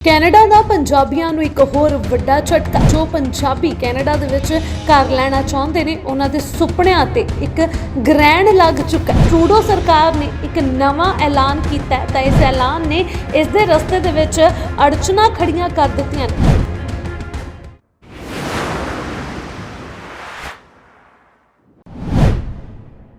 Canada ਦਾ ਪੰਜਾਬੀਆਂ ਨੂੰ ਇੱਕ ਹੋਰ ਵੱਡਾ ਝਟਕਾ, ਜੋ ਪੰਜਾਬੀ ਕੈਨੇਡਾ ਦੇ ਵਿੱਚ ਘਰ ਲੈਣਾ ਚਾਹੁੰਦੇ ਨੇ, ਉਹਨਾਂ ਦੇ ਸੁਪਨਿਆਂ ਤੇ ਇੱਕ ਗ੍ਰਹਿਣ ਲੱਗ ਚੁੱਕਾ ਹੈ। ਟਰੂਡੋ ਸਰਕਾਰ ਨੇ ਇੱਕ ਨਵਾਂ ਐਲਾਨ ਕੀਤਾ ਤਾਂ ਇਸ ਐਲਾਨ ਨੇ ਇਸ ਦੇ ਰਸਤੇ ਦੇ ਵਿੱਚ ਅੜਚਨਾ ਖੜੀਆਂ ਕਰ ਦਿੱਤੀਆਂ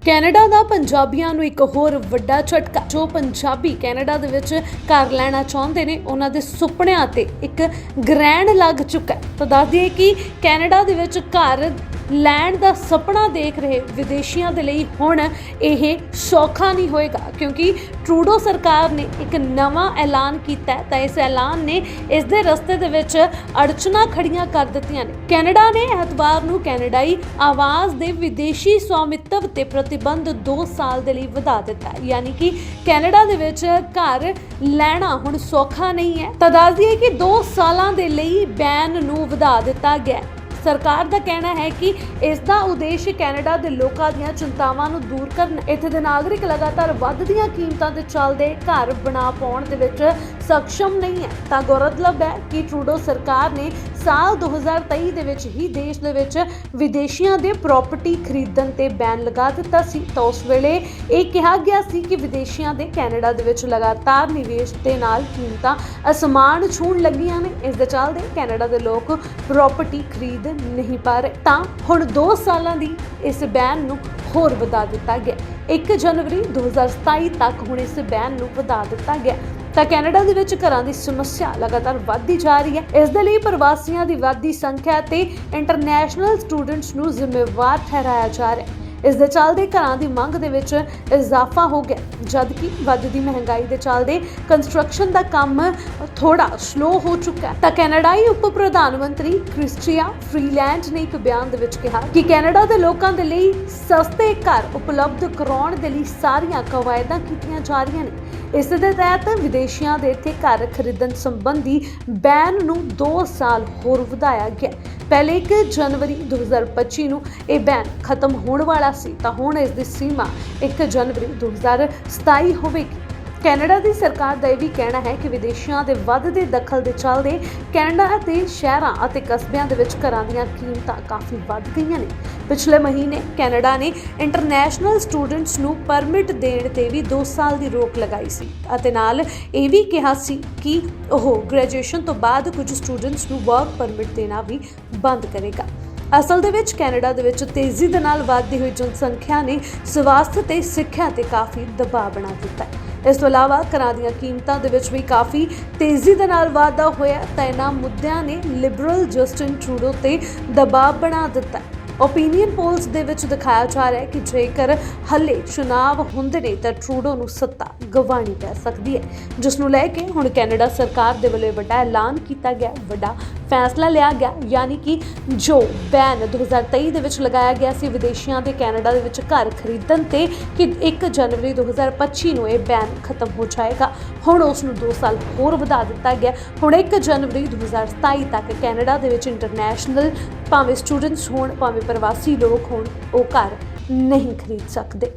ਕੈਨੇਡਾ ਦਾ ਪੰਜਾਬੀਆਂ ਨੂੰ ਇੱਕ ਹੋਰ ਵੱਡਾ ਝਟਕਾ। ਜੋ ਪੰਜਾਬੀ ਕੈਨੇਡਾ ਦੇ ਵਿੱਚ ਘਰ ਲੈਣਾ ਚਾਹੁੰਦੇ ਨੇ, ਉਹਨਾਂ ਦੇ ਸੁਪਨਿਆਂ ਤੇ ਇੱਕ ਗ੍ਰਹਿਣ ਲੱਗ ਚੁੱਕਾ ਹੈ। ਤਾਂ ਦੱਸ ਦਈਏ ਕਿ ਕੈਨੇਡਾ ਦੇ ਵਿੱਚ ਘਰ ਲੈਣ ਦਾ ਸੁਪਨਾ ਦੇਖ ਰਹੇ ਵਿਦੇਸ਼ੀਆਂ ਦੇ ਲਈ ਹੁਣ ਇਹ ਸੌਖਾ ਨਹੀਂ ਹੋਏਗਾ, ਕਿਉਂਕਿ ਟਰੂਡੋ ਸਰਕਾਰ ਨੇ ਇੱਕ ਨਵਾਂ ਐਲਾਨ ਕੀਤਾ ਤਾਂ ਇਸ ਐਲਾਨ ਨੇ ਇਸ ਦੇ ਰਸਤੇ ਦੇ ਵਿੱਚ ਅੜਚਨਾ ਖੜੀਆਂ ਕਰ ਦਿੱਤੀਆਂ ਨੇ। ਕੈਨੇਡਾ ਨੇ ਐਤਵਾਰ ਨੂੰ ਕੈਨੇਡਾਈ ਆਵਾਜ਼ ਦੇ ਵਿਦੇਸ਼ੀ ਸਵਾਮਿਤਵ ਤੇ ਪ੍ਰਤੀਬੰਧ 2 ਸਾਲ ਦੇ ਲਈ ਵਧਾ ਦਿੱਤਾ ਯਾਨੀ ਕਿ ਕੈਨੇਡਾ ਦੇ ਵਿੱਚ ਘਰ ਲੈਣਾ ਹੁਣ ਸੌਖਾ ਨਹੀਂ ਹੈ। ਤਾਂ ਦੱਸ ਦਈਏ ਕਿ 2 ਸਾਲਾਂ ਦੇ ਲਈ ਬੈਨ ਨੂੰ ਵਧਾ ਦਿੱਤਾ ਗਿਆ ਸਰਕਾਰ ਦਾ ਕਹਿਣਾ ਹੈ ਕਿ ਇਸ ਦਾ ਉਦੇਸ਼ ਕੈਨੇਡਾ ਦੇ ਲੋਕਾਂ ਦੀਆਂ ਚਿੰਤਾਵਾਂ ਨੂੰ ਦੂਰ ਕਰਨ, ਇੱਥੇ ਦੇ ਨਾਗਰਿਕ ਲਗਾਤਾਰ ਵੱਧਦੀਆਂ ਕੀਮਤਾਂ ਦੇ ਚੱਲਦੇ ਘਰ ਬਣਾ ਪਾਉਣ ਦੇ ਵਿੱਚ ਸક્ષਮ ਨਹੀਂ ਹੈ। ਤਾਂ ਗੌਰਤਲਬ ਹੈ ਕਿ ਟਰੂਡੋ ਸਰਕਾਰ ਨੇ ਸਾਲ 2023 ਦੇ ਵਿੱਚ ਹੀ ਦੇਸ਼ ਦੇ ਵਿੱਚ ਵਿਦੇਸ਼ੀਆਂ ਦੇ ਪ੍ਰਾਪਰਟੀ ਖਰੀਦਣ ਤੇ ਬੈਨ ਲਗਾ ਦਿੱਤਾ ਸੀ। ਤਾਂ ਉਸ ਵੇਲੇ ਇਹ ਕਿਹਾ ਗਿਆ ਸੀ ਕਿ ਵਿਦੇਸ਼ੀਆਂ ਦੇ ਕੈਨੇਡਾ ਦੇ ਵਿੱਚ ਲਗਾਤਾਰ ਨਿਵੇਸ਼ ਦੇ ਨਾਲ ਕੀਮਤਾਂ ਅਸਮਾਨ ਛੂਹਣ ਲੱਗੀਆਂ ਨੇ। ਇਸ ਦੇ ਚੱਲਦੇ ਕੈਨੇਡਾ ਦੇ ਲੋਕ ਪ੍ਰਾਪਰਟੀ ਖਰੀਦ ਨਹੀਂ ਪਾ ਰਹੇ। ਤਾਂ ਹੁਣ 2 ਸਾਲਾਂ ਦੀ ਇਸ ਬੈਨ ਨੂੰ ਹੋਰ ਵਧਾ ਦਿੱਤਾ ਗਿਆ। 1 ਜਨਵਰੀ 2027 ਤੱਕ ਹੁਣ ਇਸ ਬੈਨ ਨੂੰ ਵਧਾ ਦਿੱਤਾ ਗਿਆ। ਤਾਂ ਕੈਨੇਡਾ ਦੇ ਵਿੱਚ ਘਰਾਂ ਦੀ ਸਮੱਸਿਆ ਲਗਾਤਾਰ ਵੱਧਦੀ ਜਾ ਰਹੀ ਹੈ। ਇਸ ਦੇ ਲਈ ਪ੍ਰਵਾਸੀਆਂ ਦੀ ਵੱਧਦੀ ਸੰਖਿਆ ਤੇ ਇੰਟਰਨੈਸ਼ਨਲ ਸਟੂਡੈਂਟਸ ਨੂੰ ਜ਼ਿੰਮੇਵਾਰ ਠਹਿਰਾਇਆ ਜਾ ਰਿਹਾ ਹੈ। ਇਸ ਦੇ ਚੱਲਦੇ ਘਰਾਂ ਦੀ ਮੰਗ ਦੇ ਵਿੱਚ ਇਜ਼ਾਫਾ ਹੋ ਗਿਆ। ਜਦਕਿ ਵੱਧਦੀ ਮਹਿੰਗਾਈ ਦੇ ਚੱਲਦੇ ਕੰਸਟਰਕਸ਼ਨ ਦਾ ਕੰਮ ਥੋੜਾ ਸਲੋ ਹੋ ਚੁੱਕਾ ਹੈ। ਤਾਂ ਕੈਨੇਡਾਈ ਉਪ ਪ੍ਰਧਾਨ ਮੰਤਰੀ ਕ੍ਰਿਸਟੀਆ ਫ੍ਰੀਲੈਂਡ ਨੇ ਇੱਕ ਬਿਆਨ ਦੇ ਵਿੱਚ ਕਿਹਾ ਕਿ ਕੈਨੇਡਾ ਦੇ ਲੋਕਾਂ ਦੇ ਲਈ ਸਸਤੇ ਘਰ ਉਪਲਬਧ ਕਰਾਉਣ ਦੇ ਲਈ ਸਾਰੀਆਂ ਕਵਾਇਦਾਂ ਕੀਤੀਆਂ ਜਾ ਰਹੀਆਂ ਨੇ। ਇਸ ਦੇ ਤਹਿਤ ਵਿਦੇਸ਼ੀਆਂ ਦੇ ਇੱਥੇ ਘਰ ਖਰੀਦਣ ਸੰਬੰਧੀ ਬੈਨ ਨੂੰ 2 ਸਾਲ ਹੋਰ ਵਧਾਇਆ ਗਿਆ। ਪਹਿਲੇ 1 ਜਨਵਰੀ 2025 ਨੂੰ ਇਹ ਬੈਨ ਖਤਮ ਹੋਣ ਵਾਲਾ ਸੀ, ਤਾਂ ਹੁਣ ਇਸ ਦੀ ਸੀਮਾ 1 ਜਨਵਰੀ 2027 ਹੋਵੇਗੀ। ਕੈਨੇਡਾ ਦੀ ਸਰਕਾਰ ਦਾ ਇਹ ਵੀ ਕਹਿਣਾ ਹੈ ਕਿ ਵਿਦੇਸ਼ੀਆਂ ਦੇ ਵੱਧਦੇ ਦਖਲ ਦੇ ਚੱਲਦੇ ਕੈਨੇਡਾ ਅਤੇ ਸ਼ਹਿਰਾਂ ਅਤੇ ਕਸਬਿਆਂ ਦੇ ਵਿੱਚ ਘਰਾਂ ਦੀਆਂ ਕੀਮਤਾਂ ਕਾਫੀ ਵੱਧ ਗਈਆਂ ਨੇ। ਪਿਛਲੇ ਮਹੀਨੇ ਕੈਨੇਡਾ ਨੇ ਇੰਟਰਨੈਸ਼ਨਲ ਸਟੂਡੈਂਟਸ ਨੂੰ ਪਰਮਿਟ ਦੇਣ ਤੇ ਵੀ 2 ਸਾਲ ਦੀ ਰੋਕ ਲਗਾਈ ਸੀ ਅਤੇ ਨਾਲ ਇਹ ਵੀ ਕਿਹਾ ਸੀ ਕਿ ਉਹ ਗ੍ਰੈਜੂਏਸ਼ਨ ਤੋਂ ਬਾਅਦ ਕੁਝ ਸਟੂਡੈਂਟਸ ਨੂੰ ਵਰਕ ਪਰਮਿਟ ਦੇਣਾ ਵੀ ਬੰਦ ਕਰੇਗਾ। ਅਸਲ ਦੇ ਵਿੱਚ ਕੈਨੇਡਾ ਦੇ ਵਿੱਚ ਤੇਜ਼ੀ ਦੇ ਨਾਲ ਵਧਦੀ ਹੋਈ ਜਨਸੰਖਿਆ ਨੇ ਸਵਾਸਥ ਤੇ ਸਿੱਖਿਆ ਤੇ ਕਾਫੀ ਦਬਾਅ ਬਣਾ ਦਿੱਤਾ ਹੈ। ਇਸ ਤੋਂ ਇਲਾਵਾ ਘਰਾਂ ਦੀਆਂ ਕੀਮਤਾਂ ਦੇ ਵਿੱਚ ਵੀ ਕਾਫੀ ਤੇਜ਼ੀ ਦੇ ਨਾਲ ਵਾਧਾ ਹੋਇਆ ਤਾਂ ਇਹਨਾਂ ਮੁੱਦਿਆਂ ਨੇ ਲਿਬਰਲ ਜਸਟਿਨ ਟਰੂਡੋ ਤੇ ਦਬਾਅ ਬਣਾ ਦਿੱਤਾ ਓਪੀਨੀਅਨ ਪੋਲਸ ਦੇ ਵਿੱਚ ਦਿਖਾਇਆ ਜਾ ਰਿਹਾ ਹੈ ਕਿ ਜੇਕਰ ਹੱਲੇ ਚੁਣਾਵ ਹੁੰਦੇ ਨੇ ਤਾਂ ਟਰੂਡੋ ਨੂੰ ਸੱਤਾ ਗਵਾਣੀ ਪੈ ਸਕਦੀ ਹੈ, ਜਿਸ ਨੂੰ ਲੈ ਕੇ ਹੁਣ ਕੈਨੇਡਾ ਸਰਕਾਰ ਦੇ ਵੱਲੋਂ ਵੱਡਾ ਐਲਾਨ ਕੀਤਾ ਗਿਆ, ਵੱਡਾ ਫੈਸਲਾ ਲਿਆ ਗਿਆ, ਯਾਨੀ ਕਿ ਜੋ ਬੈਨ 2023 ਦੇ ਵਿੱਚ ਲਗਾਇਆ ਗਿਆ ਸੀ ਵਿਦੇਸ਼ੀਆਂ ਦੇ ਕੈਨੇਡਾ ਦੇ ਵਿੱਚ ਘਰ ਖਰੀਦਣ ਤੇ ਕਿ 1 ਜਨਵਰੀ 2025 ਨੂੰ ਇਹ ਬੈਨ ਖਤਮ ਹੋ ਜਾਏਗਾ। ਹੁਣ ਉਸ ਨੂੰ 2 ਸਾਲ ਹੋਰ ਵਧਾ ਦਿੱਤਾ ਗਿਆ। ਹੁਣ 1 ਜਨਵਰੀ 2027 ਤੱਕ ਕੈਨੇਡਾ ਦੇ ਵਿੱਚ ਇੰਟਰਨੈਸ਼ਨਲ ਭਾਵੇਂ ਸਟੂਡੈਂਟਸ ਹੋਣ, ਭਾਵੇਂ ਪ੍ਰਵਾਸੀ ਲੋਕ ਹੋਣ ਉਹ ਘਰ ਨਹੀਂ ਖਰੀਦ ਸਕਦੇ।